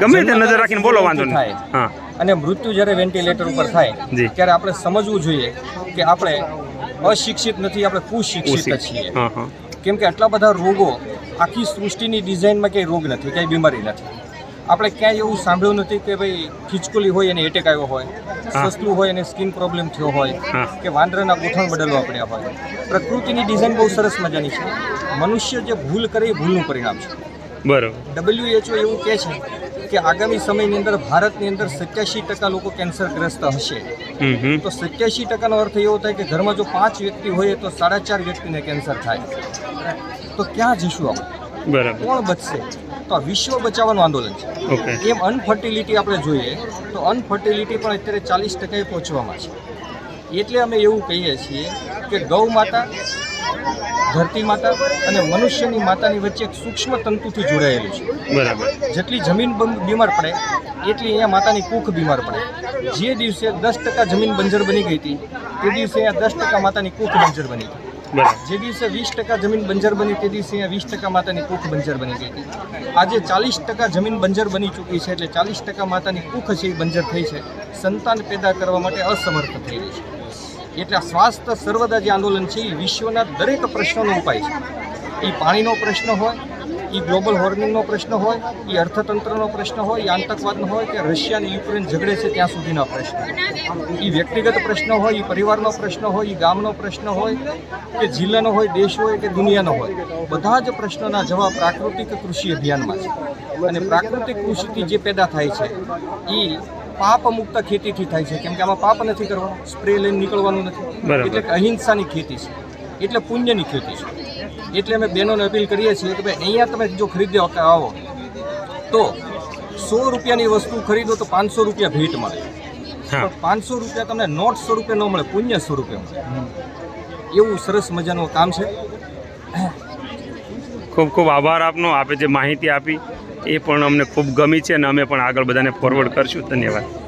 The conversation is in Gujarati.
ગમે તે નજર રાખીને બોલો વાંધો નહીં. હા. અને મૃત્યુ જ્યારે વેન્ટિલેટર ઉપર થાય ત્યારે આપણે સમજવું જોઈએ કે આપણે અશિક્ષિત નથી આપણે કુશિક્ષિત છીએ. કેમ કે આટલા બધા રોગો આખી સૃષ્ટિની ડિઝાઇનમાં કંઈ રોગ નથી કંઈ બીમારી નથી. આપણે ક્યાંય એવું સાંભળ્યું નથી કે ભાઈ ખીચકોલી હોય એને એટેક આવ્યો હોય. સસલું હોય એને સ્કિન પ્રોબ્લેમ થયો હોય કે વાંદરાના ગોઠણ બદલવા પડ્યા હોય. પ્રકૃતિની ડિઝાઇન બહુ સરસ મજાની છે. મનુષ્ય જે ભૂલ કરે એ ભૂલનું પરિણામ છે. બરોબર. ડબલ્યુએચઓ એવું કહે છે કે આગામી સમયની અંદર ભારતની અંદર સત્યાસી ટકા લોકો કેન્સરગ્રસ્ત હશે. તો સત્યાસી ટકાનો અર્થ એવો થાય કે ઘરમાં જો પાંચ વ્યક્તિ હોય તો સાડા ચાર વ્યક્તિને કેન્સર થાય. તો ક્યાં જઈશું આપણે? બરાબર. કોણ બચશે? તો આ વિશ્વ બચાવવાનું આંદોલન છે. એમ અનફર્ટિલિટી આપણે જોઈએ તો અનફર્ટિલિટી પણ અત્યારે ચાલીસ ટકાએ પહોંચવામાં છે. એટલે અમે એવું કહીએ છીએ કે ગૌ માતા ધરતી માતા અને મનુષ્યની માતાની વચ્ચે એક સૂક્ષ્મ તંતુથી જોડાયેલું છે. બરાબર. જેટલી જમીન બીમાર પડે એટલી અહીંયા માતાની કૂખ બીમાર પડે. જે દિવસે દસ ટકા જમીન બંજર બની ગઈ હતી તે દિવસે અહીંયા દસ ટકા માતાની કૂખ બંજર બની હતી જે દિવસે વીસ ટકા જમીન બંજર બની તે દિવસે અહીંયા વીસ ટકા માતાની કૂખ બંજર બની ગઈ હતી. આજે ચાલીસ ટકા જમીન બંજર બની ચૂકી છે એટલે ચાલીસ ટકા માતાની કૂખ છે એ બંજર થઈ છે. સંતાન પેદા કરવા માટે અસમર્થ થઈ ગઈ છે. એટલે સ્વાસ્થ્ય સર્વદા જે આંદોલન છે, એ વિશ્વના દરેક પ્રશ્નોનો ઉપાય છે. એ પાણીનો પ્રશ્ન હોય, એ ગ્લોબલ વોર્મિંગનો પ્રશ્ન હોય, એ અર્થતંત્રનો પ્રશ્ન હોય, એ આતંકવાદનો હોય કે રશિયા અને યુક્રેન ઝઘડે છે ત્યાં સુધીના પ્રશ્ન. એ વ્યક્તિગત પ્રશ્ન હોય, એ પરિવારનો પ્રશ્ન હોય, એ ગામનો પ્રશ્ન હોય, કે જિલ્લાનો હોય, દેશ હોય, કે દુનિયાનો હોય. બધા જ પ્રશ્નોના જવાબ પ્રાકૃતિક કૃષિ અભિયાનમાં છે. અને પ્રાકૃતિક કૃષિથી જે પેદા થાય છે, એ પાપ મુક્ત ખેતીથી થાય છે. કેમ કે આમાં પાપ નથી કરવાનું. સ્પ્રે લઈને નીકળવાનું નથી. એટલે કે અહિંસાની ખેતી છે. એટલે પુણ્યની ખેતી છે. એટલે અમે બહેનોને અપીલ કરીએ છીએ કે ભાઈ અહીંયા તમે જો ખરીદવા આવો તો સો રૂપિયાની વસ્તુ ખરીદો તો પાંચસો રૂપિયા ભેટ મળે. પાંચસો રૂપિયા તમને નોટ સ્વરૂપે ન મળે પુણ્ય સ્વરૂપે મળે. એવું સરસ મજાનું કામ છે. ખૂબ ખૂબ આભાર આપનો. આપે જે માહિતી આપી, એ પણ અમને ખૂબ ગમી છે અને અમે પણ આગળ બધાને ફોરવર્ડ કરશું. ધન્યવાદ.